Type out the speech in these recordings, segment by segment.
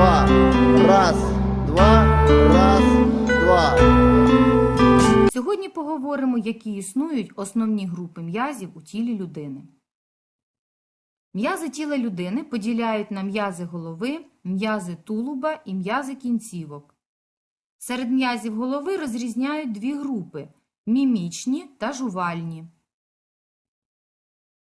два. Раз, два, раз, два. Сьогодні поговоримо, які існують основні групи м'язів у тілі людини. М'язи тіла людини поділяють на м'язи голови, м'язи тулуба і м'язи кінцівок. Серед м'язів голови розрізняють дві групи мімічні та жувальні.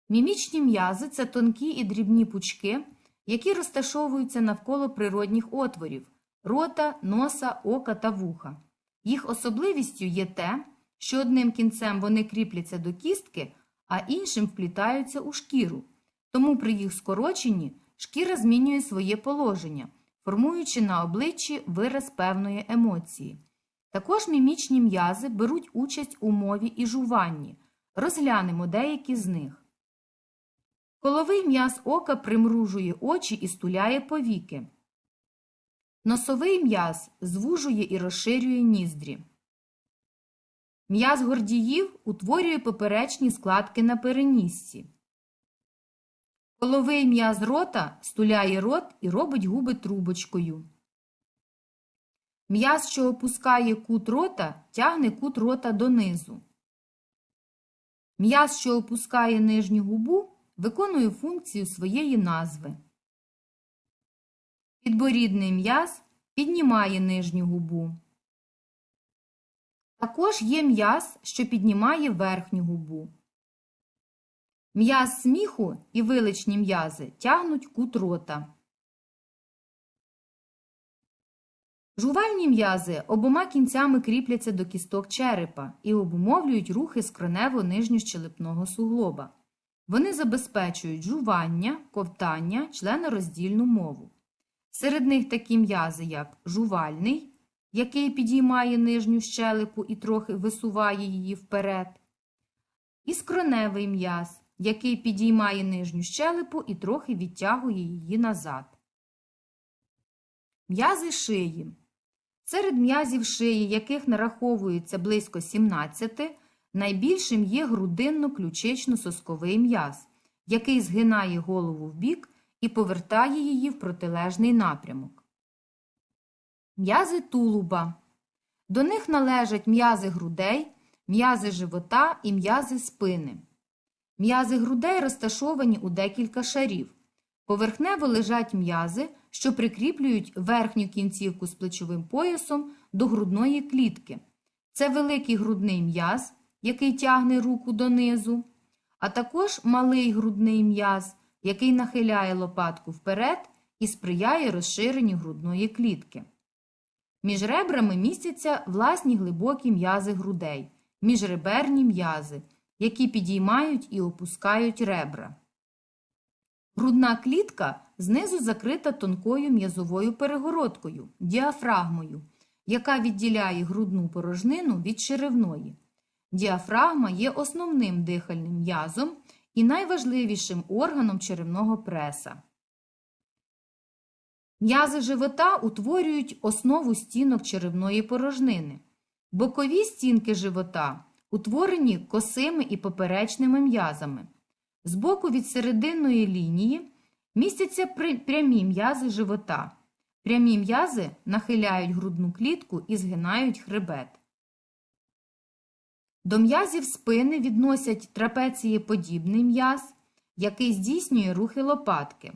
Мімічні м'язи це тонкі і дрібні пучки, які розташовуються навколо природних отворів рота, носа, ока та вуха. Їх особливістю є те, що одним кінцем вони кріпляться до кістки, а іншим вплітаються у шкіру. Тому при їх скороченні шкіра змінює своє положення, формуючи на обличчі вираз певної емоції. Також мімічні м'язи беруть участь у мові і жуванні. Розглянемо деякі з них. Коловий м'яз ока примружує очі і стуляє повіки. Носовий м'яз звужує і розширює ніздрі. М'яз гордіїв утворює поперечні складки на перенісці. Коловий м'яз рота стуляє рот і робить губи трубочкою. М'яз, що опускає кут рота, тягне кут рота донизу. М'яз, що опускає нижню губу, виконує функцію своєї назви. Підборідний м'яз піднімає нижню губу. Також є м'яз, що піднімає верхню губу. М'яз сміху і виличні м'язи тягнуть кут рота. Жувальні м'язи обома кінцями кріпляться до кісток черепа і обумовлюють рухи скронево-нижньощелепного суглоба. Вони забезпечують жування, ковтання, членороздільну мову. Серед них такі м'язи, як жувальний, який підіймає нижню щелепу і трохи висуває її вперед, і скроневий м'яз, який підіймає нижню щелепу і трохи відтягує її назад. М'язи шиї. Серед м'язів шиї, яких нараховується близько 17, найбільшим є грудинно-ключично-сосковий м'яз, який згинає голову вбік і повертає її в протилежний напрямок. М'язи тулуба. До них належать м'язи грудей, м'язи живота і м'язи спини. М'язи грудей розташовані у декілька шарів. Поверхнево лежать м'язи, що прикріплюють верхню кінцівку з плечовим поясом до грудної клітки. Це великий грудний м'яз, який тягне руку донизу, а також малий грудний м'яз, який нахиляє лопатку вперед і сприяє розширенню грудної клітки. Між ребрами містяться власні глибокі м'язи грудей, міжреберні м'язи, які підіймають і опускають ребра. Грудна клітка знизу закрита тонкою м'язовою перегородкою діафрагмою, яка відділяє грудну порожнину від черевної. Діафрагма є основним дихальним м'язом і найважливішим органом черевного преса. М'язи живота утворюють основу стінок черевної порожнини. Бокові стінки живота утворені косими і поперечними м'язами. Збоку від серединної лінії містяться прямі м'язи живота. Прямі м'язи нахиляють грудну клітку і згинають хребет. До м'язів спини відносять трапецієподібний м'яз, який здійснює рухи лопатки,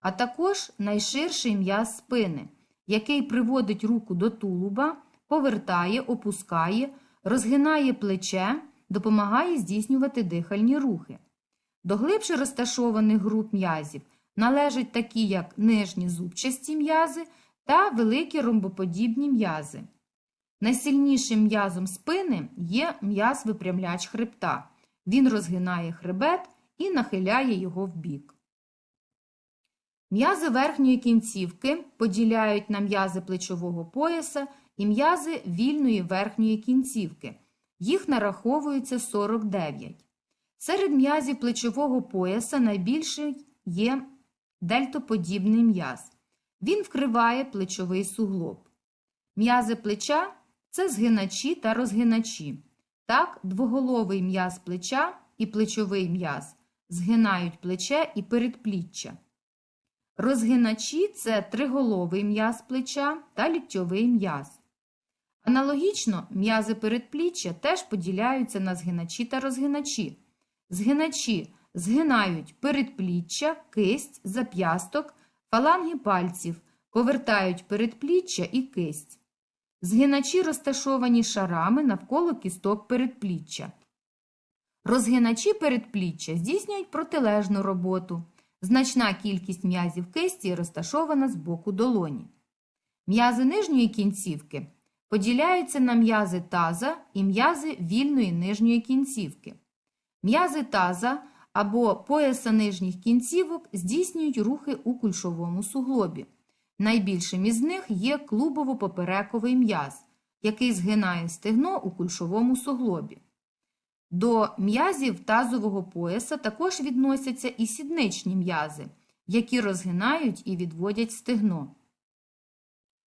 а також найширший м'яз спини, який приводить руку до тулуба, повертає, опускає, розгинає плече, допомагає здійснювати дихальні рухи. До глибше розташованих груп м'язів належать такі, як нижні зубчасті м'язи та великі ромбоподібні м'язи. Найсильнішим м'язом спини є м'яз випрямляч хребта. Він розгинає хребет і нахиляє його вбік. М'язи верхньої кінцівки поділяють на м'язи плечового пояса і м'язи вільної верхньої кінцівки. Їх нараховується 49. Серед м'язів плечового пояса найбільший є дельтоподібний м'яз. Він вкриває плечовий суглоб. М'язи плеча це згиначі та розгиначі. Так, двоголовий м'яз плеча і плечовий м'яз згинають плече і передпліччя. Розгиначі це триголовий м'яз плеча та ліктьовий м'яз. Аналогічно, м'язи передпліччя теж поділяються на згиначі та розгиначі. Згиначі згинають передпліччя, кисть, зап'ясток, фаланги пальців, повертають передпліччя і кисть. Згиначі розташовані шарами навколо кісток передпліччя. Розгиначі передпліччя здійснюють протилежну роботу. Значна кількість м'язів кисті розташована з боку долоні. М'язи нижньої кінцівки поділяються на м'язи таза і м'язи вільної нижньої кінцівки. М'язи таза або пояса нижніх кінцівок здійснюють рухи у кульшовому суглобі. Найбільшим із них є клубово-поперековий м'яз, який згинає стегно у кульшовому суглобі. До м'язів тазового пояса також відносяться і сідничні м'язи, які розгинають і відводять стегно.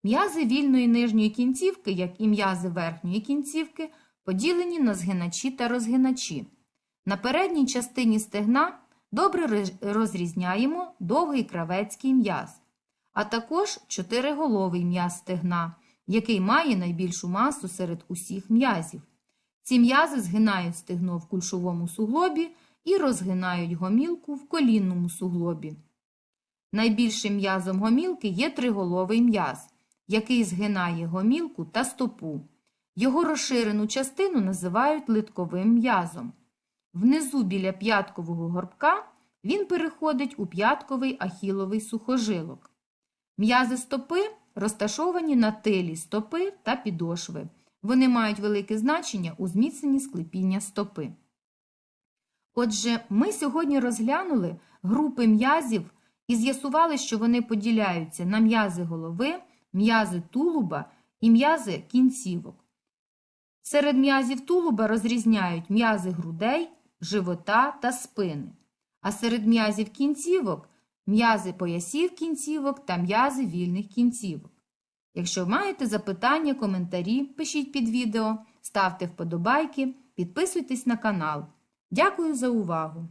М'язи вільної нижньої кінцівки, як і м'язи верхньої кінцівки, поділені на згиначі та розгиначі. На передній частині стегна добре розрізняємо довгий кравецький м'яз, а також чотириголовий м'яз стегна, який має найбільшу масу серед усіх м'язів. Ці м'язи згинають стегно в кульшовому суглобі і розгинають гомілку в колінному суглобі. Найбільшим м'язом гомілки є триголовий м'яз, який згинає гомілку та стопу. Його розширену частину називають литковим м'язом. Внизу біля п'яткового горбка він переходить у п'ятковий ахіловий сухожилок. М'язи стопи розташовані на тилі стопи та підошви. Вони мають велике значення у зміцненні склепіння стопи. Отже, ми сьогодні розглянули групи м'язів і з'ясували, що вони поділяються на м'язи голови, м'язи тулуба і м'язи кінцівок. Серед м'язів тулуба розрізняють м'язи грудей, живота та спини, а серед м'язів кінцівок м'язи поясів кінцівок та м'язи вільних кінцівок. Якщо маєте запитання, коментарі, пишіть під відео, ставте вподобайки, підписуйтесь на канал. Дякую за увагу!